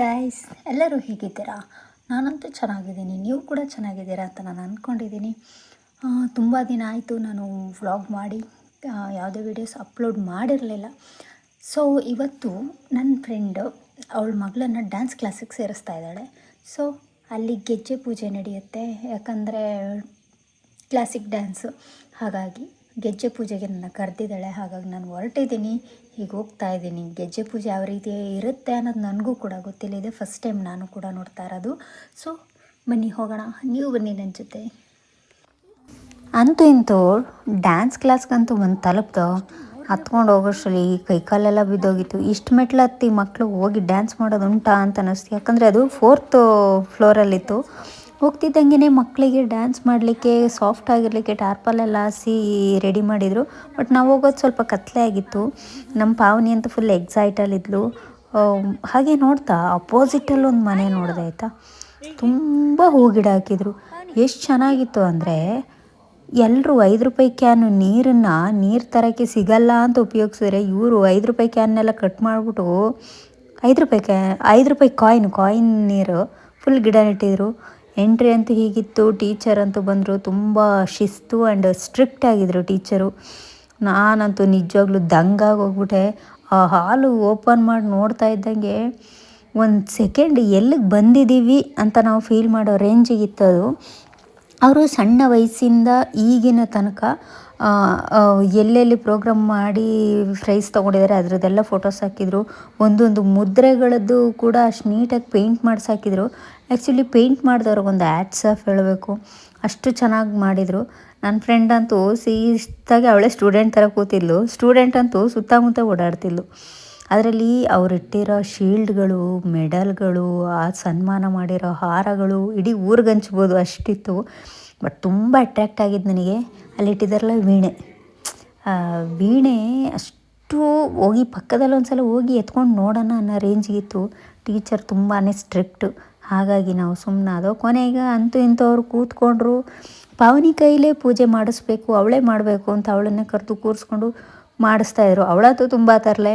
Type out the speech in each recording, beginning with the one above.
Guys ಎಲ್ಲರೂ ಹೇಗಿದ್ದೀರಾ? ನಾನಂತೂ ಚೆನ್ನಾಗಿದ್ದೀನಿ. ನೀವು ಕೂಡ ಚೆನ್ನಾಗಿದ್ದೀರಾ ಅಂತ ನಾನು ಅಂದ್ಕೊಂಡಿದ್ದೀನಿ ತುಂಬ ದಿನ ಆಯಿತು ನಾನು ವ್ಲಾಗ್ ಮಾಡಿ ಯಾವುದೇ ವೀಡಿಯೋಸ್ ಅಪ್ಲೋಡ್ ಮಾಡಿರಲಿಲ್ಲ. ಸೊ ಇವತ್ತು ನನ್ನ ಫ್ರೆಂಡ್ ಅವಳ ಮಗಳನ್ನು ಡ್ಯಾನ್ಸ್ ಕ್ಲಾಸಿಗೆ ಸೇರಿಸ್ತಾ ಇದ್ದಾಳೆ. ಸೊ ಅಲ್ಲಿ ಗೆಜ್ಜೆ ಪೂಜೆ ನಡೆಯುತ್ತೆ. ಯಾಕಂದರೆ ಕ್ಲಾಸಿಕ್ ಡ್ಯಾನ್ಸು ಹಾಗಾಗಿ ಗೆಜ್ಜೆ ಪೂಜೆಗೆ ನನ್ನ ಕರೆದಿದ್ದಾಳೆ. ಹಾಗಾಗಿ ನಾನು ಹೊರಟಿದ್ದೀನಿ. ಈಗ ಹೋಗ್ತಾ ಇದ್ದೀನಿ ಗೆಜ್ಜೆ ಪೂಜೆ ಯಾವ ರೀತಿ ಇರುತ್ತೆ ಅನ್ನೋದು ನನಗೂ ಕೂಡ ಗೊತ್ತಿಲ್ಲ. ಇದೆ ಫಸ್ಟ್ ಟೈಮ್ ನಾನು ಕೂಡ ನೋಡ್ತಾ ಇರೋದು. ಸೊ ಬನ್ನಿ ಹೋಗೋಣ. ನೀವು ಬನ್ನಿ ನನ್ನ ಜೊತೆ. ಅಂತೂ ಇಂತೂ ಡ್ಯಾನ್ಸ್ ಕ್ಲಾಸ್ಗಂತೂ ಒಂದು ತಲುಪ್ದು. ಹತ್ಕೊಂಡು ಹೋಗೋಷ್ಟರಲ್ಲಿ ಕೈಕಾಲೆಲ್ಲ ಬಿದ್ದೋಗಿತ್ತು. ಇಷ್ಟು ಮೆಟ್ಲು ಹತ್ತಿ ಮಕ್ಕಳು ಹೋಗಿ ಡ್ಯಾನ್ಸ್ ಮಾಡೋದು ಉಂಟಾ ಅಂತ ಅನ್ನಿಸ್ತು ಯಾಕಂದರೆ ಅದು ಫೋರ್ತ್ ಫ್ಲೋರಲ್ಲಿತ್ತು ಹೋಗ್ತಿದ್ದಂಗೆ ಮಕ್ಕಳಿಗೆ ಡ್ಯಾನ್ಸ್ ಮಾಡಲಿಕ್ಕೆ ಸಾಫ್ಟ್ ಆಗಿರಲಿಕ್ಕೆ ಟಾರ್ಪಲ್ ಎಲ್ಲ ಹಾಸಿ ರೆಡಿ ಮಾಡಿದರು. ಬಟ್ ನಾವು ಹೋಗೋದು ಸ್ವಲ್ಪ ಕತ್ತಲೆ ಆಗಿತ್ತು. ನಮ್ಮ ಪಾವನಿ ಅಂತ ಫುಲ್ ಎಕ್ಸೈಟಲ್ಲಿದ್ಲು ಹಾಗೆ ನೋಡ್ತಾ ಅಪೋಸಿಟಲ್ಲಿ ಒಂದು ಮನೆ ನೋಡಿದೆ ಆಯಿತಾ? ತುಂಬ ಹೂಗಿಡ ಹಾಕಿದರು. ಎಷ್ಟು ಚೆನ್ನಾಗಿತ್ತು ಅಂದರೆ ಎಲ್ಲರೂ ಐದು ರೂಪಾಯಿ ಕ್ಯಾನು ನೀರನ್ನು ನೀರು ತರೋಕ್ಕೆ ಸಿಗಲ್ಲ ಅಂತ ಉಪಯೋಗಿಸಿದ್ರೆ ಇವರು ಐದು ರೂಪಾಯಿ ಕ್ಯಾನ್ನೆಲ್ಲ ಕಟ್ ಮಾಡಿಬಿಟ್ಟು ಐದು ರೂಪಾಯಿ ಕ್ಯಾ ಐದು ರೂಪಾಯಿ ಕಾಯಿನ್ ಕಾಯಿನ್ ನೀರು ಫುಲ್ ಗಿಡ ನೆಟ್ಟಿದ್ರು. ಎಂಟ್ರಿ ಅಂತೂ ಹೀಗಿತ್ತು ಟೀಚರ್ ಅಂತೂ ಬಂದರು, ತುಂಬ ಶಿಸ್ತು ಆ್ಯಂಡ್ ಸ್ಟ್ರಿಕ್ಟ್ ಆಗಿದ್ರು ಟೀಚರು ನಾನಂತೂ ನಿಜವಾಗ್ಲೂ ದಂಗಾಗಿ ಹೋಗ್ಬಿಟ್ಟೆ ಆ ಹಾಲು ಓಪನ್ ಮಾಡಿ ನೋಡ್ತಾ ಇದ್ದಂಗೆ ಒಂದು ಸೆಕೆಂಡ್ ಎಲ್ಲಿಗೆ ಬಂದಿದ್ದೀವಿ ಅಂತ ನಾವು ಫೀಲ್ ಮಾಡೋ ರೇಂಜಿಗಿತ್ತು ಅದು ಅವರು ಸಣ್ಣ ವಯಸ್ಸಿಂದ ಈಗಿನ ತನಕ ಎಲ್ಲೆಲ್ಲಿ ಪ್ರೋಗ್ರಾಮ್ ಮಾಡಿ ಪ್ರೈಸ್ ತೊಗೊಂಡಿದ್ದಾರೆ, ಅದರದ್ದೆಲ್ಲ ಫೋಟೋಸ್ ಹಾಕಿದರು. ಒಂದೊಂದು ಮುದ್ರೆಗಳದ್ದು ಕೂಡ ಅಷ್ಟು ನೀಟಾಗಿ ಪೇಂಟ್ ಮಾಡಿಸಿ ಹಾಕಿದರು ಆ್ಯಕ್ಚುಲಿ ಪೇಂಟ್ ಮಾಡಿದವ್ರಿಗೊಂದು ಆ್ಯಡ್ಸ್ ಆಫ್ ಹೇಳಬೇಕು. ಅಷ್ಟು ಚೆನ್ನಾಗಿ ಮಾಡಿದರು. ನನ್ನ ಫ್ರೆಂಡ್ ಅಂತೂ ಸೀಸ್ತಾಗಿ ಅವಳೇ ಸ್ಟೂಡೆಂಟ್ ಥರ ಕೂತಿದ್ಲು. ಸ್ಟೂಡೆಂಟ್ ಅಂತೂ ಸುತ್ತಮುತ್ತ ಓಡಾಡ್ತಿದ್ಲು. ಅದರಲ್ಲಿ ಅವರಿಟ್ಟಿರೋ ಶೀಲ್ಡ್ಗಳು ಮೆಡಲ್ಗಳು ಆ ಸನ್ಮಾನ ಮಾಡಿರೋ ಹಾರಗಳು, ಇಡೀ ಊರಿಗೆ ಹಂಚ್ಬೋದು ಅಷ್ಟಿತ್ತು. ಬಟ್ ತುಂಬ ಅಟ್ರ್ಯಾಕ್ಟ್ ಆಗಿದ್ದು ನನಗೆ. ಅಲ್ಲಿಟ್ಟಿದ್ದಾರಲ್ಲ ವೀಣೆ. ವೀಣೆ ಅಷ್ಟು ಹೋಗಿ ಪಕ್ಕದಲ್ಲಿ ಒಂದು ಸಲ ಹೋಗಿ ಎತ್ಕೊಂಡು ನೋಡೋಣ ಅನ್ನೋ ರೇಂಜಿಗಿತ್ತು ಟೀಚರ್ ತುಂಬಾ ಸ್ಟ್ರಿಕ್ಟು ಹಾಗಾಗಿ ನಾವು ಸುಮ್ಮನಾದೋ ಕೊನೆಗೆ ಅಂತೂ ಇಂಥವ್ರು ಕೂತ್ಕೊಂಡ್ರು, ಪಾವನಿ ಕೈಲೇ ಪೂಜೆ ಮಾಡಿಸ್ಬೇಕು, ಅವಳೇ ಮಾಡಬೇಕು ಅಂತ ಅವಳನ್ನೇ ಕರೆದು ಕೂರಿಸ್ಕೊಂಡು ಮಾಡಿಸ್ತಾಯಿದ್ರು ಅವಳಂತೂ ತುಂಬ ತರಲೆ.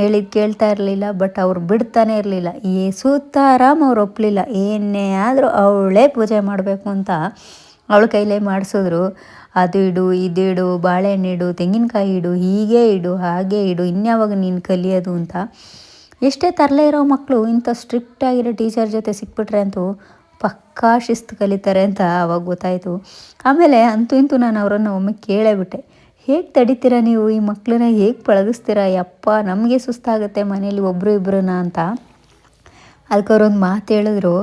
ಹೇಳಿದ್ದು ಕೇಳ್ತಾ ಇರಲಿಲ್ಲ ಬಟ್ ಅವ್ರು ಬಿಡ್ತಾನೆ ಇರಲಿಲ್ಲ. ಏ ಸುತ್ತಾರಾಮ್ ಅವ್ರು ಒಪ್ಪಲಿಲ್ಲ ಏನೇ ಆದರೂ ಅವಳೇ ಪೂಜೆ ಮಾಡಬೇಕು ಅಂತ ಅವಳ ಕೈಲೇ ಮಾಡಿಸಿದ್ರು. ಅದು ಇಡು, ಇದು ಇಡು, ಬಾಳೆಹಣ್ಣು ಇಡು, ತೆಂಗಿನಕಾಯಿ ಇಡು, ಹೀಗೆ ಇಡು, ಹಾಗೆ ಇಡು, ಇನ್ಯಾವಾಗ ನೀನು ಕಲಿಯೋದು ಅಂತ. ಎಷ್ಟೇ ತರಲೆ ಇರೋ ಮಕ್ಕಳು ಇಂಥ ಸ್ಟ್ರಿಕ್ಟ್ ಆಗಿರೋ ಟೀಚರ್ ಜೊತೆ ಸಿಕ್ಬಿಟ್ರೆ ಅಂತೂ ಪಕ್ಕಾ ಶಿಸ್ತು ಕಲಿತಾರೆ ಅಂತ ಅವಾಗ ಗೊತ್ತಾಯಿತು. ಆಮೇಲೆ ಅಂತೂ ಇಂತೂ ನಾನು ಅವರನ್ನು ಒಮ್ಮೆ ಕೇಳೇ ಬಿಟ್ಟೆ. ಹೇಗೆ ತಡಿತೀರಾ ನೀವು ಈ ಮಕ್ಕಳನ್ನ? ಹೇಗೆ ಪಳಗಿಸ್ತೀರಾ? ಯಪ್ಪ, ನಮಗೆ ಸುಸ್ತಾಗುತ್ತೆ ಮನೇಲಿ ಒಬ್ಬರು ಇಬ್ಬರನ್ನ ಅಂತ. ಅದಕ್ಕೆ ಅವ್ರೊಂದು ಮಾತು ಹೇಳಿದ್ರು.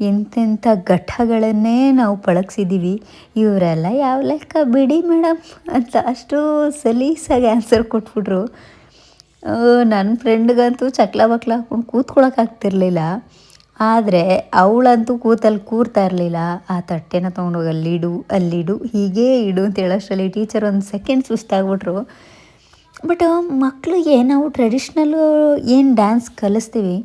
ಎಂತೆಂಥ ಘಟ್ಟಗಳನ್ನೇ ನಾವು ಪಳಗಿಸಿದ್ದೀವಿ ಇವರೆಲ್ಲ ಯಾವ ಲೆಕ್ಕ ಬಿಡಿ ಮೇಡಮ್ ಅಂತ ಅಷ್ಟು ಸಲೀಸಾಗಿ ಆನ್ಸರ್ ಕೊಟ್ಬಿಟ್ರು. ನನ್ನ ಫ್ರೆಂಡ್ಗಂತೂ ಚಕ್ಲ ಬಕ್ಲ ಹಾಕ್ಕೊಂಡು ಕೂತ್ಕೊಳ್ಳೋಕ್ಕಾಗ್ತಿರ್ಲಿಲ್ಲ ಆದರೆ ಅವಳಂತೂ ಕೂತಲ್ಲಿ ಕೂರ್ತಾ ಇರಲಿಲ್ಲ. ಆ ತಟ್ಟೆನ ತೊಗೊಂಡೋಗಿ ಅಲ್ಲಿಡು ಅಲ್ಲಿಡು, ಹೀಗೇ ಇಡು ಅಂತ ಹೇಳೋಷ್ಟರಲ್ಲಿ ಟೀಚರ್ ಒಂದು ಸೆಕೆಂಡ್ ಸುಸ್ತಾಗ್ಬಿಟ್ರು. ಬಟ್ ಮಕ್ಕಳಿಗೆ ನಾವು ಟ್ರೆಡಿಷ್ನಲ್ಲು ಏನು ಡ್ಯಾನ್ಸ್ ಕಲಿಸ್ತೀವಿ?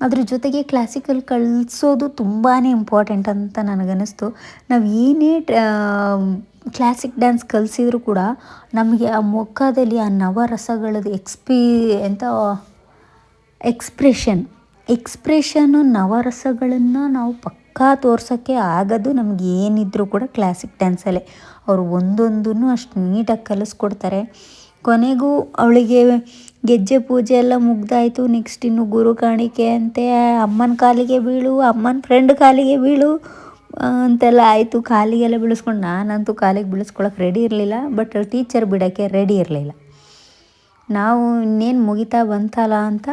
ಅದ್ರ ಜೊತೆಗೆ ಕ್ಲಾಸಿಕಲ್ ಕಲಿಸೋದು ತುಂಬಾ ಇಂಪಾರ್ಟೆಂಟ್ ಅಂತ ನನಗನ್ನಿಸ್ತು. ನಾವು ಏನೇ ಕ್ಲಾಸಿಕ್ ಡ್ಯಾನ್ಸ್ ಕಲಿಸಿದ್ರು ಕೂಡ ನಮಗೆ ಆ ಮುಖದಲ್ಲಿ ಆ ನವರಸಗಳದ್ದು ಎಕ್ಸ್ಪೀ ಎಂತ ಎಕ್ಸ್ಪ್ರೆಷನ್ ಎಕ್ಸ್ಪ್ರೆಷನ್ನು ನವರಸಗಳನ್ನು ನಾವು ಪಕ್ಕಾ ತೋರ್ಸೋಕ್ಕೆ ಆಗೋದು ನಮ್ಗೆ ಏನಿದ್ರೂ ಕೂಡ ಕ್ಲಾಸಿಕ್ ಡ್ಯಾನ್ಸಲ್ಲೇ ಅವರು ಒಂದೊಂದನ್ನು ಅಷ್ಟು ನೀಟಾಗಿ ಕಲಿಸ್ಕೊಡ್ತಾರೆ. ಕೊನೆಗೂ ಅವಳಿಗೆ ಗೆಜ್ಜೆ ಪೂಜೆ ಎಲ್ಲ ಮುಗ್ದಾಯಿತು. ನೆಕ್ಸ್ಟ್ ಇನ್ನು ಗುರು ಕಾಣಿಕೆ ಅಂತೆ. ಅಮ್ಮನ ಕಾಲಿಗೆ ಬೀಳು, ಅಮ್ಮನ ಫ್ರೆಂಡ್ ಕಾಲಿಗೆ ಬೀಳು ಅಂತೆಲ್ಲ ಆಯಿತು. ಕಾಲಿಗೆಲ್ಲ ಬೀಳಿಸ್ಕೊಂಡು ನಾನಂತೂ ಕಾಲಿಗೆ ಬೀಳಿಸ್ಕೊಳಕ್ಕೆ ರೆಡಿ ಇರಲಿಲ್ಲ ಬಟ್ ಟೀಚರ್ ಬಿಡೋಕ್ಕೆ ರೆಡಿ ಇರಲಿಲ್ಲ. ನಾವು ಇನ್ನೇನು ಮುಗಿತಾ ಬಂತಲ್ಲ ಅಂತ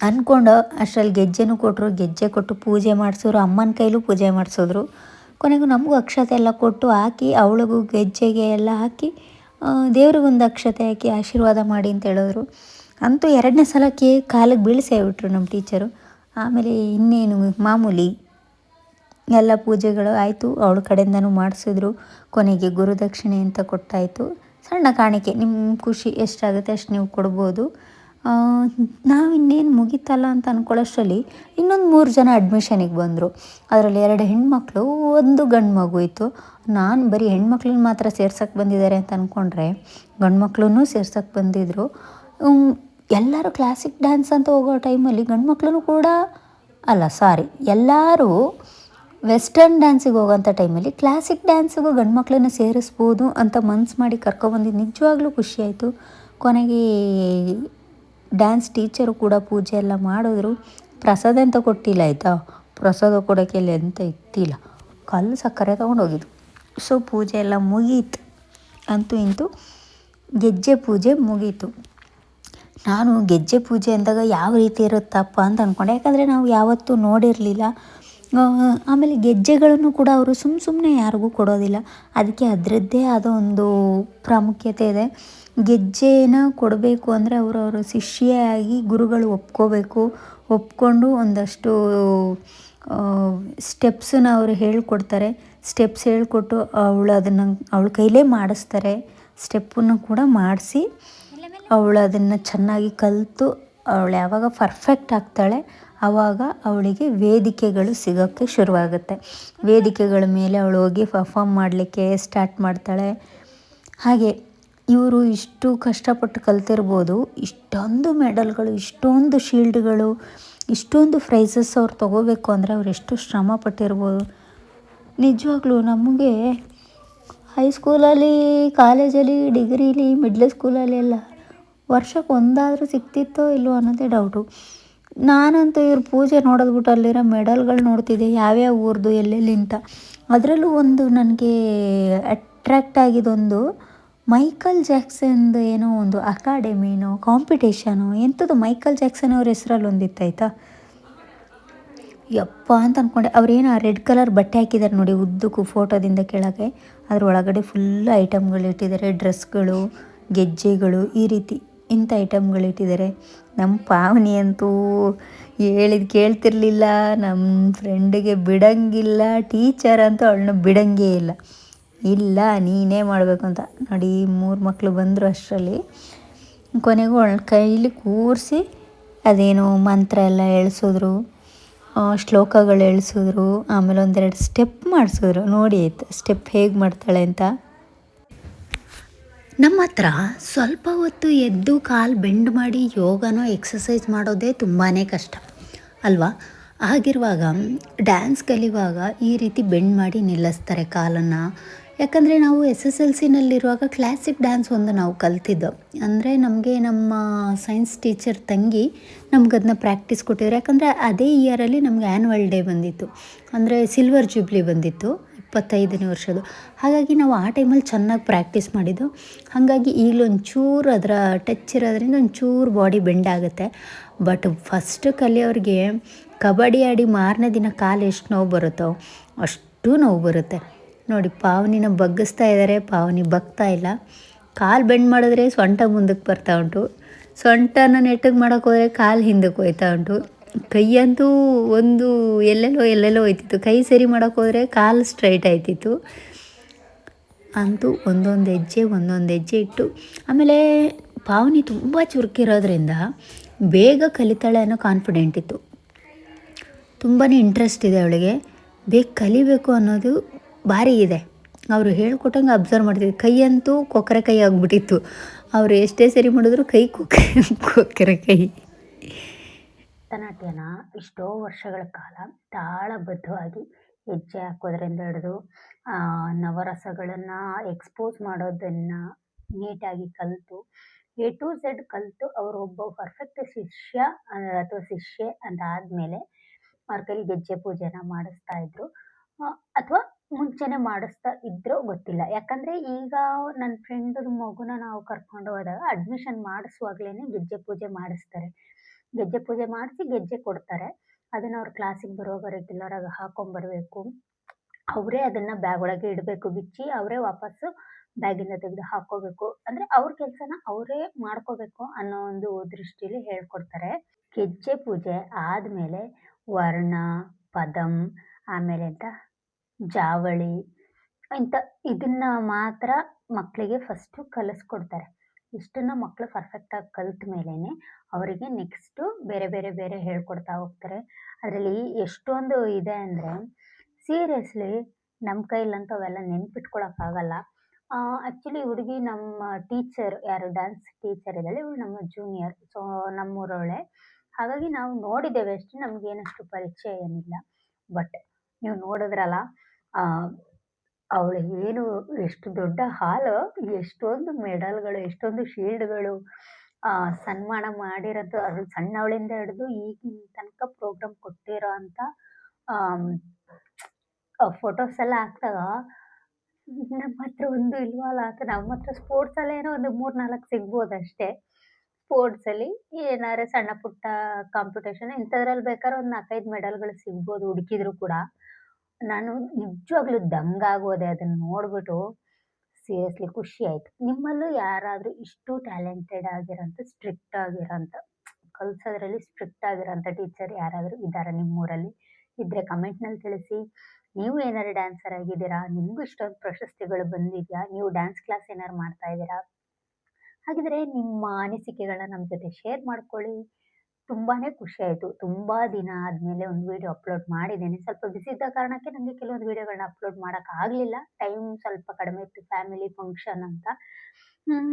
ಅಂದ್ಕೊಂಡು ಅಷ್ಟರಲ್ಲಿ ಗೆಜ್ಜೆನೂ ಕೊಟ್ಟರು ಗೆಜ್ಜೆ ಕೊಟ್ಟು ಪೂಜೆ ಮಾಡಿಸಿದ್ರು ಅಮ್ಮನ ಕೈಲೂ ಪೂಜೆ ಮಾಡಿಸಿದ್ರು. ಕೊನೆಗೂ ನಮಗೂ ಅಕ್ಷತೆ ಎಲ್ಲ ಕೊಟ್ಟು ಹಾಕಿ, ಅವಳಿಗೂ ಗೆಜ್ಜೆಗೆ ಎಲ್ಲ ಹಾಕಿ ದೇವ್ರಿಗೊಂದು ಅಕ್ಷತೆ ಹಾಕಿ ಆಶೀರ್ವಾದ ಮಾಡಿ ಅಂತ ಹೇಳಿದ್ರು. ಅಂತೂ ಎರಡನೇ ಸಲಕ್ಕೆ ಕಾಲಿಗೆ ಬೀಳಿಸೇ ಬಿಟ್ರು ನಮ್ಮ ಟೀಚರು. ಆಮೇಲೆ ಇನ್ನೇನು ಮಾಮೂಲಿ ಎಲ್ಲ ಪೂಜೆಗಳು ಆಯಿತು. ಅವಳ ಕಡೆಯಿಂದನೂ ಮಾಡಿಸಿದ್ರು. ಕೊನೆಗೆ ಗುರುದಕ್ಷಿಣೆ ಅಂತ ಕೊಟ್ಟಾಯಿತು. ಸಣ್ಣ ಕಾಣಿಕೆ. ನಿಮ್ಮ ಖುಷಿ ಎಷ್ಟಾಗುತ್ತೆ ಅಷ್ಟು ನೀವು ಕೊಡ್ಬೋದು. ನಾವು ಇನ್ನೇನು ಮುಗೀತಲ್ಲ ಅಂತ ಅಂದ್ಕೊಳ್ಳೋಷ್ಟರಲ್ಲಿ ಇನ್ನೊಂದು ಮೂರು ಜನ ಅಡ್ಮಿಷನಿಗೆ ಬಂದರು. ಅದರಲ್ಲಿ ಎರಡು ಹೆಣ್ಮಕ್ಳು, ಒಂದು ಗಂಡು ಮಗು ಇತ್ತು. ನಾನು ಬರೀ ಹೆಣ್ಮಕ್ಳನ್ನ ಮಾತ್ರ ಸೇರ್ಸೋಕ್ಕೆ ಬಂದಿದ್ದಾರೆ ಅಂತ ಅಂದ್ಕೊಂಡ್ರೆ ಗಂಡು ಮಕ್ಳನ್ನೂ ಸೇರ್ಸೋಕ್ಕೆ ಬಂದಿದ್ದರು ಎಲ್ಲರೂ ಕ್ಲಾಸಿಕ್ ಡ್ಯಾನ್ಸ್ ಅಂತ ಹೋಗೋ ಟೈಮಲ್ಲಿ ಗಂಡು ಮಕ್ಳೂ ಕೂಡ ಅಲ್ಲ ಸಾರಿ ಎಲ್ಲರೂ ವೆಸ್ಟರ್ನ್ ಡ್ಯಾನ್ಸಿಗೆ ಹೋಗೋಂಥ ಟೈಮಲ್ಲಿ ಕ್ಲಾಸಿಕ್ ಡ್ಯಾನ್ಸಿಗೂ ಗಂಡು ಮಕ್ಕಳನ್ನ ಸೇರಿಸ್ಬೋದು ಅಂತ ಮನ್ಸು ಮಾಡಿ ಕರ್ಕೊಬಂದಿದ್ದು ನಿಜವಾಗ್ಲೂ ಖುಷಿಯಾಯಿತು ಕೊನೆಗೆ ಡ್ಯಾನ್ಸ್ ಟೀಚರು ಕೂಡ ಪೂಜೆ ಎಲ್ಲ ಮಾಡಿದ್ರು. ಪ್ರಸಾದ ಅಂತ ಕೊಟ್ಟಿಲ್ಲ ಆಯಿತಾ? ಪ್ರಸಾದ ಕೊಡೋಕ್ಕೆ ಇಲ್ಲಿ ಎಂತ ಇತ್ತಿಲ್ಲ ಕಲ್ಲು ಸಕ್ಕರೆ ತೊಗೊಂಡೋಗಿದ್ದು. ಸೊ ಪೂಜೆ ಎಲ್ಲ ಮುಗೀತು. ಅಂತೂ ಇಂತೂ ಗೆಜ್ಜೆ ಪೂಜೆ ಮುಗೀತು. ನಾನು ಗೆಜ್ಜೆ ಪೂಜೆ ಅಂದಾಗ ಯಾವ ರೀತಿ ಇರುತ್ತಪ್ಪ ಅಂತ ಅಂದ್ಕೊಂಡೆ ಯಾಕಂದರೆ ನಾವು ಯಾವತ್ತೂ ನೋಡಿರಲಿಲ್ಲ. ಆಮೇಲೆ ಗೆಜ್ಜೆಗಳನ್ನು ಕೂಡ ಅವರು ಸುಮ್ಮ ಸುಮ್ಮನೆ ಯಾರಿಗೂ ಕೊಡೋದಿಲ್ಲ. ಅದಕ್ಕೆ ಅದರದ್ದೇ ಆದ ಒಂದು ಪ್ರಾಮುಖ್ಯತೆ ಇದೆ. ಗೆಜ್ಜೆನ ಕೊಡಬೇಕು ಅಂದರೆ ಅವರು ಅವರು ಶಿಷ್ಯೆಯಾಗಿ ಗುರುಗಳು ಒಪ್ಕೋಬೇಕು. ಒಪ್ಕೊಂಡು ಒಂದಷ್ಟು ಸ್ಟೆಪ್ಸನ್ನು ಅವರು ಹೇಳ್ಕೊಡ್ತಾರೆ. ಸ್ಟೆಪ್ಸ್ ಹೇಳ್ಕೊಟ್ಟು ಅವಳು ಅದನ್ನು ಅವಳ ಕೈಲೇ ಮಾಡಿಸ್ತಾರೆ. ಸ್ಟೆಪ್ಪನ್ನು ಕೂಡ ಮಾಡಿಸಿ ಅವಳು ಅದನ್ನು ಚೆನ್ನಾಗಿ ಕಲಿತು ಅವಳು ಯಾವಾಗ ಪರ್ಫೆಕ್ಟ್ ಆಗ್ತಾಳೆ ಆವಾಗ ಅವಳಿಗೆ ವೇದಿಕೆಗಳು ಸಿಗೋಕ್ಕೆ ಶುರುವಾಗುತ್ತೆ. ವೇದಿಕೆಗಳ ಮೇಲೆ ಅವಳು ಹೋಗಿ ಪರ್ಫಾಮ್ ಮಾಡಲಿಕ್ಕೆ ಸ್ಟಾರ್ಟ್ ಮಾಡ್ತಾಳೆ. ಹಾಗೆ ಇವರು ಇಷ್ಟು ಕಷ್ಟಪಟ್ಟು ಕಲ್ತಿರ್ಬೋದು, ಇಷ್ಟೊಂದು ಮೆಡಲ್ಗಳು ಇಷ್ಟೊಂದು ಶೀಲ್ಡ್ಗಳು ಇಷ್ಟೊಂದು ಪ್ರೈಸಸ್ ಅವ್ರು ತಗೋಬೇಕು ಅಂದರೆ ಅವ್ರು ಎಷ್ಟು ಶ್ರಮ ಪಟ್ಟಿರ್ಬೋದು ನಿಜವಾಗ್ಲೂ ನಮಗೆ ಹೈಸ್ಕೂಲಲ್ಲಿ ಕಾಲೇಜಲ್ಲಿ ಡಿಗ್ರೀಲಿ ಮಿಡ್ಲ್ ಸ್ಕೂಲಲ್ಲಿ ಎಲ್ಲ ವರ್ಷಕ್ಕೆ ಒಂದಾದರೂ ಸಿಗ್ತಿತ್ತೋ ಇಲ್ಲವೋ ಅನ್ನೋದೇ ಡೌಟು ನಾನಂತೂ ಇವ್ರ ಪೂಜೆ ನೋಡೋದು ಬಿಟ್ಟು ಅಲ್ಲಿರೋ ಮೆಡಲ್ಗಳು ನೋಡ್ತಿದ್ದೆ, ಯಾವ್ಯಾವ ಊರ್ದು, ಎಲ್ಲೆಲ್ಲಿ ಅಂತ. ಅದರಲ್ಲೂ ಒಂದು ನನಗೆ ಅಟ್ರ್ಯಾಕ್ಟ್ ಆಗಿದ್ದೊಂದು ಮೈಕಲ್ ಜಾಕ್ಸನ್ದು ಏನೋ ಒಂದು ಅಕಾಡೆಮಿನೋ ಕಾಂಪಿಟೇಷನು ಎಂಥದ್ದು ಮೈಕಲ್ ಜಾಕ್ಸನ್ ಅವ್ರ ಹೆಸ್ರಲ್ಲಿ ಒಂದಿತ್ತು ಆಯಿತಾ? ಯಪ್ಪ ಅಂತ ಅಂದ್ಕೊಂಡೆ ಅವ್ರೇನು ಆ ರೆಡ್ ಕಲರ್ ಬಟ್ಟೆ ಹಾಕಿದ್ದಾರೆ ನೋಡಿ ಉದ್ದಕ್ಕೂ ಫೋಟೋದಿಂದ ಕೆಳಗೆ. ಅದ್ರ ಒಳಗಡೆ ಫುಲ್ ಐಟಮ್ಗಳು ಇಟ್ಟಿದ್ದಾರೆ ಡ್ರೆಸ್ಗಳು ಗೆಜ್ಜೆಗಳು ಈ ರೀತಿ. ಇಂಥ ಐಟಮ್ಗಳು ಇಟ್ಟಿದ್ದಾರೆ. ನಮ್ಮ ಪಾವನಿ ಅಂತೂ ಹೇಳಿದ್ ಕೇಳ್ತಿರ್ಲಿಲ್ಲ ನಮ್ಮ ಫ್ರೆಂಡಿಗೆ ಬಿಡಂಗಿಲ್ಲ ಟೀಚರ್ ಅಂತೂ ಅವಳನ್ನ ಬಿಡಂಗೇ ಇಲ್ಲ. ಇಲ್ಲ, ನೀನೇ ಮಾಡಬೇಕು ಅಂತ. ನೋಡಿ, ಮೂರು ಮಕ್ಕಳು ಬಂದರು ಅಷ್ಟರಲ್ಲಿ. ಕೊನೆಗೂ ಅವಳ ಕೈಲಿ ಕೂರಿಸಿ ಅದೇನು ಮಂತ್ರ ಎಲ್ಲ ಎಳ್ಸಿದ್ರು ಶ್ಲೋಕಗಳು ಎಳ್ಸಿದ್ರು ಆಮೇಲೆ ಒಂದೆರಡು ಸ್ಟೆಪ್ ಮಾಡಿಸಿದ್ರು. ನೋಡಿ, ಆಯ್ತು. ಸ್ಟೆಪ್ ಹೇಗೆ ಮಾಡ್ತಾಳೆ ಅಂತ. ನಮ್ಮ ಹತ್ರ ಸ್ವಲ್ಪ ಹೊತ್ತು ಎದ್ದು ಕಾಲು ಬೆಂಡ್ ಮಾಡಿ ಯೋಗನೋ ಎಕ್ಸಸೈಸ್ ಮಾಡೋದೇ ತುಂಬಾ ಕಷ್ಟ. ಅಲ್ವಾ? ಹಾಗಿರುವಾಗ ಡ್ಯಾನ್ಸ್ ಕಲಿಯುವಾಗ ಈ ರೀತಿ ಬೆಂಡ್ ಮಾಡಿ ನಿಲ್ಲಿಸ್ತಾರೆ ಕಾಲನ್ನು. ಯಾಕಂದರೆ ನಾವು ಎಸ್ ಎಸ್ ಎಲ್ ಸಿನಲ್ಲಿರುವಾಗ ಕ್ಲಾಸಿಕ್ ಡ್ಯಾನ್ಸ್ ಒಂದು ನಾವು ಕಲ್ತಿದ್ದು. ಅಂದರೆ ನಮಗೆ ನಮ್ಮ ಸೈನ್ಸ್ ಟೀಚರ್ ತಂಗಿ ನಮ್ಗೆ ಅದನ್ನ ಪ್ರಾಕ್ಟೀಸ್ ಕೊಟ್ಟಿದ್ರು. ಯಾಕಂದರೆ ಅದೇ ಇಯರಲ್ಲಿ ನಮಗೆ ಆ್ಯನ್ಯುವಲ್ ಡೇ ಬಂದಿತ್ತು. ಅಂದರೆ ಸಿಲ್ವರ್ ಜೂಬ್ಲಿ ಬಂದಿತ್ತು. ಇಪ್ಪತ್ತೈದನೇ ವರ್ಷದ್ದು. ಹಾಗಾಗಿ ನಾವು ಆ ಟೈಮಲ್ಲಿ ಚೆನ್ನಾಗಿ ಪ್ರಾಕ್ಟೀಸ್ ಮಾಡಿದ್ದು. ಹಾಗಾಗಿ ಈಗಲೂ ಒಂಚೂರು ಅದರ ಟಚ್ ಇರೋದ್ರಿಂದ ಒಂಚೂರು ಬಾಡಿ ಬೆಂಡ್ ಆಗುತ್ತೆ. ಬಟ್ ಫಸ್ಟ್ ಕಲಿಯೋರಿಗೆ ಕಬಡ್ಡಿ ಆಡಿ ಮಾರನೇ ದಿನ ಕಾಲು ಎಷ್ಟು ನೋವು ಬರುತ್ತೋ ಅಷ್ಟು ನೋವು ಬರುತ್ತೆ. ನೋಡಿ, ಪಾವನಿನ ಬಗ್ಗಿಸ್ತಾ ಇದ್ದಾರೆ, ಪಾವನಿ ಬಗ್ತಾ ಇಲ್ಲ. ಕಾಲು ಬೆಂಡ್ ಮಾಡಿದ್ರೆ ಸೊಂಟ ಮುಂದಕ್ಕೆ ಬರ್ತಾ ಉಂಟು. ಸೊಂಟನ ನೆಟ್ಟಗೆ ಮಾಡೋಕ್ಕೋದ್ರೆ ಕಾಲು ಹಿಂದಕ್ಕೆ ಹೋಯ್ತಾ ಉಂಟು. ಕೈಯಂತೂ ಒಂದು ಎಲ್ಲೆಲ್ಲೋ ಎಲ್ಲೆಲ್ಲೋ ಹೋಯ್ತಿತ್ತು. ಕೈ ಸರಿ ಮಾಡೋಕೆ ಹೋದರೆ ಕಾಲು ಸ್ಟ್ರೈಟ್ ಆಯ್ತಿತ್ತು. ಅಂತೂ ಒಂದೊಂದು ಹೆಜ್ಜೆ ಒಂದೊಂದು ಹೆಜ್ಜೆ ಇಟ್ಟು, ಆಮೇಲೆ ಪಾವನಿ ತುಂಬ ಚುರುಕಿರೋದ್ರಿಂದ ಬೇಗ ಕಲಿತಾಳೆ ಅನ್ನೋ ಕಾನ್ಫಿಡೆಂಟ್ ಇತ್ತು. ತುಂಬಾ ಇಂಟ್ರೆಸ್ಟ್ ಇದೆ ಅವಳಿಗೆ. ಬೇಗ ಕಲಿಬೇಕು ಅನ್ನೋದು ಭಾರಿ ಇದೆ. ಅವರು ಹೇಳ್ಕೊಟ್ಟಂಗೆ ಅಬ್ಸರ್ವ್ ಮಾಡ್ತಿದ್ವಿ. ಕೈಯಂತೂ ಕೊಕ್ಕರೆ ಕೈ ಆಗಿಬಿಟ್ಟಿತ್ತು. ಅವರು ಎಷ್ಟೇ ಸರಿ ಮಾಡಿದ್ರು ಕೈ ಕೊಕ್ಕರೆ ಕೊಕ್ಕರೆ ಕೈ. ಭರತನಾಟ್ಯನ ಎಷ್ಟೋ ವರ್ಷಗಳ ಕಾಲ ತಾಳಬದ್ಧವಾಗಿ ಹೆಜ್ಜೆ ಹಾಕೋದ್ರಿಂದ ಹಿಡಿದು ನವರಸಗಳನ್ನು ಎಕ್ಸ್ಪೋಸ್ ಮಾಡೋದನ್ನು ನೀಟಾಗಿ ಕಲಿತು ಎ ಟು ಝೆಡ್ ಕಲಿತು ಅವರು ಒಬ್ಬ ಪರ್ಫೆಕ್ಟ್ ಶಿಷ್ಯ ಅಥವಾ ಶಿಷ್ಯೆ ಅಂತ ಆದಮೇಲೆ ಅವ್ರ ಕೈಲಿ ಗೆಜ್ಜೆ ಪೂಜೆನ ಮಾಡಿಸ್ತಾ ಇದ್ರು. ಅಥವಾ ಮುಂಚೆನೆ ಮಾಡಿಸ್ತಾ ಇದ್ರೋ ಗೊತ್ತಿಲ್ಲ. ಯಾಕಂದರೆ ಈಗ ನನ್ನ ಫ್ರೆಂಡ್ ಮಗುನ ನಾವು ಕರ್ಕೊಂಡು ಹೋದಾಗ ಅಡ್ಮಿಷನ್ ಮಾಡಿಸುವಾಗ್ಲೇ ಗೆಜ್ಜೆ ಪೂಜೆ ಮಾಡಿಸ್ತಾರೆ. ಗೆಜ್ಜೆ ಪೂಜೆ ಮಾಡಿಸಿ ಗೆಜ್ಜೆ ಕೊಡ್ತಾರೆ. ಅದನ್ನು ಅವ್ರು ಕ್ಲಾಸಿಗೆ ಬರುವಾಗ ರೆಗ್ಯುಲರ್ ಆಗಿ ಹಾಕೊಂಬರಬೇಕು ಅವರೇ ಅದನ್ನು ಬ್ಯಾಗ್ ಒಳಗೆ ಇಡಬೇಕು, ಬಿಚ್ಚಿ ಅವರೇ ವಾಪಸ್ಸು ಬ್ಯಾಗಿಂದ ತೆಗೆದು ಹಾಕೋಬೇಕು. ಅಂದರೆ ಅವ್ರ ಕೆಲಸನ ಅವರೇ ಮಾಡ್ಕೋಬೇಕು ಅನ್ನೋ ಒಂದು ದೃಷ್ಟಿಲಿ ಹೇಳ್ಕೊಡ್ತಾರೆ. ಗೆಜ್ಜೆ ಪೂಜೆ ಆದಮೇಲೆ ವರ್ಣ, ಪದಂ, ಆಮೇಲೆ ಅಂತ ಜಾವಳಿ ಇಂಥ ಇದನ್ನ ಮಾತ್ರ ಮಕ್ಕಳಿಗೆ ಫಸ್ಟು ಕಲಿಸ್ಕೊಡ್ತಾರೆ. ಇಷ್ಟನ್ನು ಮಕ್ಕಳು ಪರ್ಫೆಕ್ಟಾಗಿ ಕಲ್ತ ಮೇಲೇ ಅವರಿಗೆ ನೆಕ್ಸ್ಟು ಬೇರೆ ಬೇರೆ ಬೇರೆ ಹೇಳ್ಕೊಡ್ತಾ ಹೋಗ್ತಾರೆ. ಅದರಲ್ಲಿ ಎಷ್ಟೊಂದು ಇದೆ ಅಂದರೆ ಸೀರಿಯಸ್ಲಿ ನಮ್ಮ ಕೈಲಂತೂ ಅವೆಲ್ಲ ನೆನ್ಪಿಟ್ಕೊಳಕ್ಕಾಗಲ್ಲ ಆ್ಯಕ್ಚುಲಿ ಹುಡುಗಿ ನಮ್ಮ ಟೀಚರ್ ಯಾರು ಡ್ಯಾನ್ಸ್ ಟೀಚರ್ ಇದ್ದಾಳೆ, ಇವಳು ನಮ್ಮ ಜೂನಿಯರ್ ಸೊ ನಮ್ಮೂರವಳೆ. ಹಾಗಾಗಿ ನಾವು ನೋಡಿದ್ದೇವೆ ಅಷ್ಟೇ, ನಮಗೇನಷ್ಟು ಪರಿಚಯ ಏನಿಲ್ಲ. ಬಟ್ ನೀವು ನೋಡಿದ್ರಲ್ಲ ಅವಳು ಏನು ಎಷ್ಟು ದೊಡ್ಡ ಹಾಲು, ಎಷ್ಟೊಂದು ಮೆಡಲ್ಗಳು, ಎಷ್ಟೊಂದು ಶೀಲ್ಡ್ಗಳು ಸನ್ಮಾನ ಮಾಡಿರೋದು ಅದು ಸಣ್ಣವಳಿಂದ ಹಿಡಿದು ಈಗಿನ ತನಕ ಪ್ರೋಗ್ರಾಮ್ ಕೊಟ್ಟಿರೋ ಅಂಥ ಫೋಟೋಸ್ ಎಲ್ಲ ಹಾಕ್ದಾಗ ನಮ್ಮ ಹತ್ರ ಒಂದು ಇಲ್ವಲ್ಲ ಅಂತ ನಮ್ಮ ಹತ್ರ ಸ್ಪೋರ್ಟ್ಸಲ್ಲಿ ಏನೋ ಒಂದು ಮೂರು ನಾಲ್ಕು ಸಿಗ್ಬೋದು ಅಷ್ಟೇ. ಸ್ಪೋರ್ಟ್ಸಲ್ಲಿ ಏನಾದ್ರು ಸಣ್ಣ ಪುಟ್ಟ ಕಾಂಪಿಟೇಷನ್ ಇಂಥದ್ರಲ್ಲಿ ಬೇಕಾದ್ರೆ ಒಂದು ನಾಲ್ಕೈದು ಮೆಡಲ್ಗಳು ಸಿಗ್ಬೋದು ಹುಡುಕಿದ್ರು ಕೂಡ. ನಾನು ನಿಜವಾಗ್ಲೂ ದಂಗಾಗೋದೆ ಅದನ್ನ ನೋಡ್ಬಿಟ್ಟು ಸೀರಿಯಸ್ಲಿ ಖುಷಿ ಆಯ್ತು. ನಿಮ್ಮಲ್ಲೂ ಯಾರಾದರೂ ಇಷ್ಟು ಟ್ಯಾಲೆಂಟೆಡ್ ಆಗಿರೋಂಥ ಸ್ಟ್ರಿಕ್ಟ್ ಆಗಿರೋಂಥ ಕಲ್ಸೋದ್ರಲ್ಲಿ ಸ್ಟ್ರಿಕ್ಟ್ ಆಗಿರೋಂಥ ಟೀಚರ್ ಯಾರಾದರೂ ಇದ್ದಾರಾ ನಿಮ್ಮೂರಲ್ಲಿ? ಇದ್ದರೆ ಕಮೆಂಟ್ನಲ್ಲಿ ತಿಳಿಸಿ. ನೀವು ಏನಾದ್ರು ಡ್ಯಾನ್ಸರ್ ಆಗಿದ್ದೀರಾ? ನಿಮಗೂ ಇಷ್ಟೊಂದು ಪ್ರಶಸ್ತಿಗಳು ಬಂದಿದೆಯಾ? ನೀವು ಡ್ಯಾನ್ಸ್ ಕ್ಲಾಸ್ ಏನಾರು ಮಾಡ್ತಾ ಇದ್ದೀರಾ? ಹಾಗಿದ್ರೆ ನಿಮ್ಮ ಅನಿಸಿಕೆಗಳನ್ನ ನಮ್ಮ ಜೊತೆ ಶೇರ್ ಮಾಡ್ಕೊಳ್ಳಿ. ತುಂಬಾ ಖುಷಿ ಆಯಿತು ತುಂಬ ದಿನ ಆದಮೇಲೆ ಒಂದು ವಿಡಿಯೋ ಅಪ್ಲೋಡ್ ಮಾಡಿದ್ದೇನೆ. ಸ್ವಲ್ಪ ಬಿಸಿ ಇದ್ದ ಕಾರಣಕ್ಕೆ ನನಗೆ ಕೆಲವೊಂದು ವೀಡಿಯೋಗಳನ್ನ ಅಪ್ಲೋಡ್ ಮಾಡೋಕ್ಕಾಗಲಿಲ್ಲ ಟೈಮ್ ಸ್ವಲ್ಪ ಕಡಿಮೆ ಇತ್ತು. ಫ್ಯಾಮಿಲಿ ಫಂಕ್ಷನ್ ಅಂತ.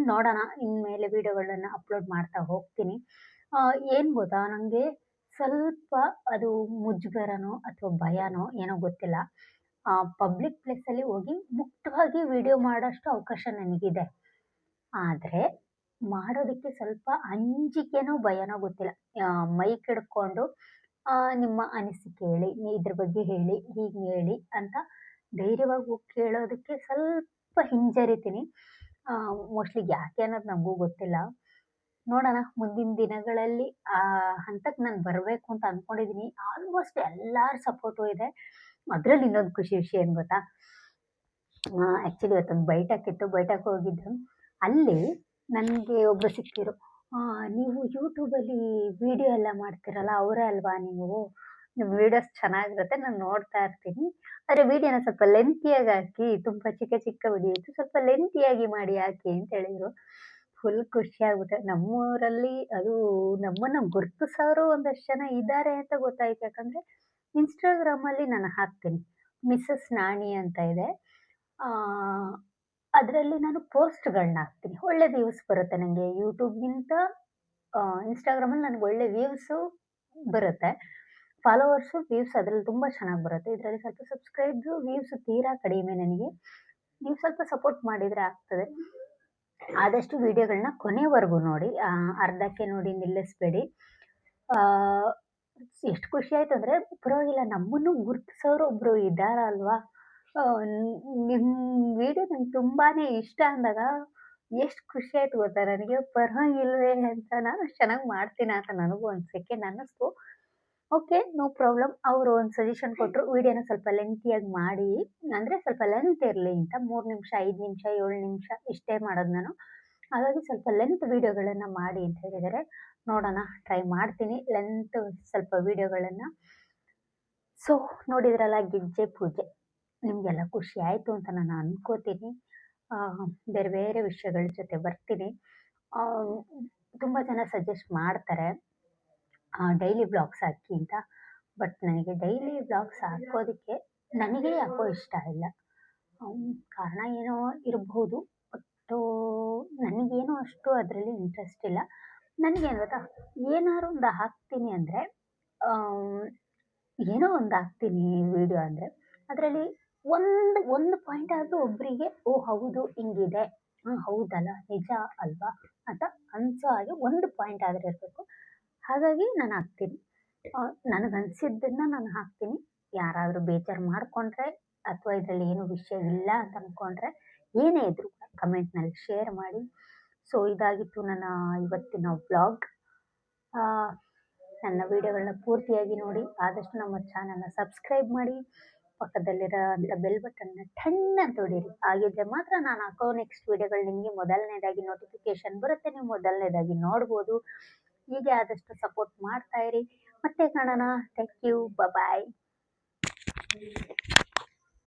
ನೋಡೋಣ. ಇನ್ಮೇಲೆ ವೀಡಿಯೋಗಳನ್ನ ಅಪ್ಲೋಡ್ ಮಾಡ್ತಾ ಹೋಗ್ತೀನಿ. ಏನು ಗೊತ್ತಾ? ನನಗೆ ಸ್ವಲ್ಪ ಅದು ಮುಜುಗರನೋ ಅಥವಾ ಭಯನೋ ಏನೋ ಗೊತ್ತಿಲ್ಲ. ಪಬ್ಲಿಕ್ ಪ್ಲೇಸಲ್ಲಿ ಹೋಗಿ ಮುಕ್ತವಾಗಿ ವಿಡಿಯೋ ಮಾಡೋಷ್ಟು ಅವಕಾಶ ನನಗಿದೆ. ಆದರೆ ಮಾಡೋದಕ್ಕೆ ಸ್ವಲ್ಪ ಅಂಜಿಕೆನೋ ಭಯನೋ ಗೊತ್ತಿಲ್ಲ. ಮೈಕ್ ಹಿಡ್ಕೊಂಡು ನಿಮ್ಮ ಅನಿಸಿಕೆ ಹೇಳಿ ಇದ್ರ ಬಗ್ಗೆ ಹೇಳಿ, ಹೀಗೆ ಹೇಳಿ ಅಂತ ಧೈರ್ಯವಾಗಿ ಹೋಗಿ ಕೇಳೋದಕ್ಕೆ ಸ್ವಲ್ಪ ಹಿಂಜರಿತೀನಿ. ಮೋಸ್ಟ್ಲಿ ಯಾಕೆ ಅನ್ನೋದು ನಮಗೂ ಗೊತ್ತಿಲ್ಲ. ನೋಡೋಣ, ಮುಂದಿನ ದಿನಗಳಲ್ಲಿ, ಆ, ಹಂತಕ್ಕೆ ನಾನು ಬರಬೇಕು ಅಂತ ಅಂದ್ಕೊಂಡಿದ್ದೀನಿ ಆಲ್ಮೋಸ್ಟ್ ಎಲ್ಲರ ಸಪೋರ್ಟು ಇದೆ. ಅದರಲ್ಲಿ ಇನ್ನೊಂದು ಖುಷಿ ವಿಷಯ ಏನು ಗೊತ್ತಾ? ಆ್ಯಕ್ಚುಲಿ ಇವತ್ತೊಂದು ಬೈಟಕ್ಕಿತ್ತು ಬೈಟಕ್ಕೆ ಹೋಗಿದ್ದು. ಅಲ್ಲಿ ನನಗೆ ಒಬ್ಬರು ಸಿಕ್ಕಿರು ನೀವು ಯೂಟ್ಯೂಬಲ್ಲಿ ವೀಡಿಯೋ ಎಲ್ಲ ಮಾಡ್ತೀರಲ್ಲ, ಅವರೇ ಅಲ್ವಾ ನೀವು? ನಿಮ್ಮ ವೀಡಿಯೋಸ್ ಚೆನ್ನಾಗಿರುತ್ತೆ, ನಾನು ನೋಡ್ತಾ ಇರ್ತೀನಿ. ಆದರೆ ವೀಡಿಯೋನ ಸ್ವಲ್ಪ ಲೆಂತಿಯಾಗಿ ಹಾಕಿ, ತುಂಬ ಚಿಕ್ಕ ಚಿಕ್ಕ ವಿಡಿಯೋ ಇತ್ತು, ಸ್ವಲ್ಪ ಲೆಂತಿಯಾಗಿ ಮಾಡಿ ಹಾಕಿ ಅಂತ ಹೇಳಿದರು. ಫುಲ್ ಖುಷಿ ಆಗ್ಬಿಟ್ಟೆ. ನಮ್ಮೂರಲ್ಲಿ ಅದು ನಮ್ಮನ್ನು ಗುರುತಿಸೋರು ಒಂದಷ್ಟು ಜನ ಇದ್ದಾರೆ ಅಂತ ಗೊತ್ತಾಯ್ತು. ಯಾಕಂದರೆ ಇನ್ಸ್ಟಾಗ್ರಾಮಲ್ಲಿ ನಾನು ಹಾಕ್ತೀನಿ. ಮಿಸ್ಸಸ್ ನಾಣಿ ಅಂತ ಇದೆ. ಅದರಲ್ಲಿ ನಾನು ಪೋಸ್ಟ್ಗಳನ್ನ ಹಾಕ್ತೀನಿ. ಒಳ್ಳೆ ವ್ಯೂಸ್ ಬರುತ್ತೆ ನನಗೆ ಯೂಟ್ಯೂಬ್ಗಿಂತ ಇನ್ಸ್ಟಾಗ್ರಾಮಲ್ಲಿ ನನಗೆ ಒಳ್ಳೆ ವ್ಯೂಸು ಬರುತ್ತೆ. ಫಾಲೋವರ್ಸು, ವ್ಯೂಸ್ ಅದರಲ್ಲಿ ತುಂಬ ಚೆನ್ನಾಗಿ ಬರುತ್ತೆ. ಇದರಲ್ಲಿ ಸ್ವಲ್ಪ ಸಬ್ಸ್ಕ್ರೈಬ್ಸು ವ್ಯೂಸ್ ತೀರಾ ಕಡಿಮೆ ನನಗೆ. ನೀವು ಸ್ವಲ್ಪ ಸಪೋರ್ಟ್ ಮಾಡಿದರೆ ಆಗ್ತದೆ. ಆದಷ್ಟು ವಿಡಿಯೋಗಳನ್ನ ಕೊನೆವರೆಗೂ ನೋಡಿ. ಅರ್ಧಕ್ಕೆ ನೋಡಿ ನಿಲ್ಲಿಸ್ಬೇಡಿ. ಎಷ್ಟು ಖುಷಿ ಆಯ್ತು ಅಂದರೆ ಪರವಾಗಿಲ್ಲ, ನಮ್ಮನ್ನು ಗುರುತಿಸೋರು ಒಬ್ಬರು ಇದ್ದಾರಲ್ವಾ? ನಿಮ್ಮ ವಿಡಿಯೋ ನಂಗೆ ತುಂಬಾ ಇಷ್ಟ ಅಂದಾಗ ಎಷ್ಟು ಖುಷಿ ಆಯ್ತು ಗೊತ್ತಾ? ನನಗೆ ಪರವಾಗಿಲ್ವೇ ಅಂತ ನಾನು ಚೆನ್ನಾಗಿ ಮಾಡ್ತೀನಿ ಅಂತ ನನಗೂ ಒಂದು ಸೆಕೆಂಡ್ ಅನ್ನಿಸ್ತು ಓಕೆ ನೋ ಪ್ರಾಬ್ಲಮ್ ಅವರು ಒಂದು ಸಜೆಷನ್ ಕೊಟ್ಟರು ವೀಡಿಯೋನ ಸ್ವಲ್ಪ ಲೆಂತಿಯಾಗಿ ಮಾಡಿ. ಅಂದರೆ ಸ್ವಲ್ಪ ಲೆಂತ್ ಇರಲಿ ಅಂತ, ಮೂರು ನಿಮಿಷ, ಐದು ನಿಮಿಷ, ಏಳು ನಿಮಿಷ ಇಷ್ಟೇ ಮಾಡೋದು ನಾನು. ಹಾಗಾಗಿ ಸ್ವಲ್ಪ ಲೆಂತ್ ವೀಡಿಯೋಗಳನ್ನು ಮಾಡಿ ಅಂತ ಹೇಳಿದರೆ. ನೋಡೋಣ ಟ್ರೈ ಮಾಡ್ತೀನಿ. ಲೆಂತ್ ಸ್ವಲ್ಪ ವೀಡಿಯೋಗಳನ್ನು ಸೊ ನೋಡಿದ್ರಲ್ಲ ಗೆಜ್ಜೆ ಪೂಜೆ. ನಿಮಗೆಲ್ಲ ಖುಷಿ ಆಯಿತು ಅಂತ ನಾನು ಅನ್ಕೋತೀನಿ. ಬೇರೆ ಬೇರೆ ವಿಷಯಗಳ ಜೊತೆ ಬರ್ತೀನಿ. ತುಂಬ ಜನ ಸಜೆಸ್ಟ್ ಮಾಡ್ತಾರೆ ಡೈಲಿ ಬ್ಲಾಗ್ಸ್ ಹಾಕಿ ಅಂತ. ಬಟ್ ನನಗೆ ಡೈಲಿ ಬ್ಲಾಗ್ಸ್ ಹಾಕೋದಕ್ಕೆ, ನನಗೆ ಯಾಕೋ ಇಷ್ಟ ಇಲ್ಲ. ಕಾರಣ ಏನೋ ಇರಬಹುದು ಬಟ್ಟು ನನಗೇನು ಅಷ್ಟು ಅದರಲ್ಲಿ ಇಂಟ್ರೆಸ್ಟ್ ಇಲ್ಲ. ನನಗೇನು ಗೊತ್ತಾ, ಏನಾದ್ರು ಒಂದು ಹಾಕ್ತೀನಿ ಅಂದರೆ ಏನೋ ಒಂದು ಹಾಕ್ತೀನಿ ವಿಡಿಯೋ ಅಂದರೆ. ಅದರಲ್ಲಿ ಒಂದು ಒಂದು ಪಾಯಿಂಟ್ ಆದರೂ ಒಬ್ಬರಿಗೆ ಓ ಹೌದು ಹಿಂಗಿದೆ. ಹಾಂ, ಹೌದಲ್ಲ, ನಿಜ ಅಲ್ವಾ? ಅಂತ ಅನ್ಸೋ ಹಾಗೆ ಒಂದು ಪಾಯಿಂಟ್ ಆದರೆ ಇರಬೇಕು. ಹಾಗಾಗಿ ನಾನು ಹಾಕ್ತೀನಿ. ನನಗೆ ಅನಿಸಿದ್ದನ್ನು ನಾನು ಹಾಕ್ತೀನಿ. ಯಾರಾದರೂ ಬೇಜಾರು ಮಾಡಿಕೊಂಡ್ರೆ ಅಥವಾ ಇದರಲ್ಲಿ ಏನು ವಿಷಯ ಇಲ್ಲ ಅಂತ ಅಂದ್ಕೊಂಡ್ರೆ ಏನೇ ಇದ್ರು ಕಮೆಂಟ್ನಲ್ಲಿ ಶೇರ್ ಮಾಡಿ. ಸೊ ಇದಾಗಿತ್ತು ನನ್ನ ಇವತ್ತಿನ ವ್ಲಾಗ್ ನನ್ನ ವಿಡಿಯೋಗಳನ್ನ ಪೂರ್ತಿಯಾಗಿ ನೋಡಿ, ಆದಷ್ಟು ನಮ್ಮ ಚಾನಲ್ನ ಸಬ್ಸ್ಕ್ರೈಬ್ ಮಾಡಿ. ಪಕ್ಕದಲ್ಲಿರೋ ಬೆಲ್ನ ಠಣ್ ಅಂತ ಹಾಗಿದ್ರೆ ಮಾತ್ರ ನಾನು ಹಾಕೋ ನೆಕ್ಸ್ಟ್ ವಿಡಿಯೋಗಳು ನಿಮಗೆ ಮೊದಲನೇದಾಗಿ ನೋಟಿಫಿಕೇಶನ್ ಬರುತ್ತೆ. ನೀವು ಮೊದಲನೇದಾಗಿ ನೋಡ್ಬೋದು. ಹೀಗೆ ಆದಷ್ಟು ಸಪೋರ್ಟ್ ಮಾಡ್ತಾ ಇರಿ. ಮತ್ತೆ ಕಾಣೋಣ. Thank you bye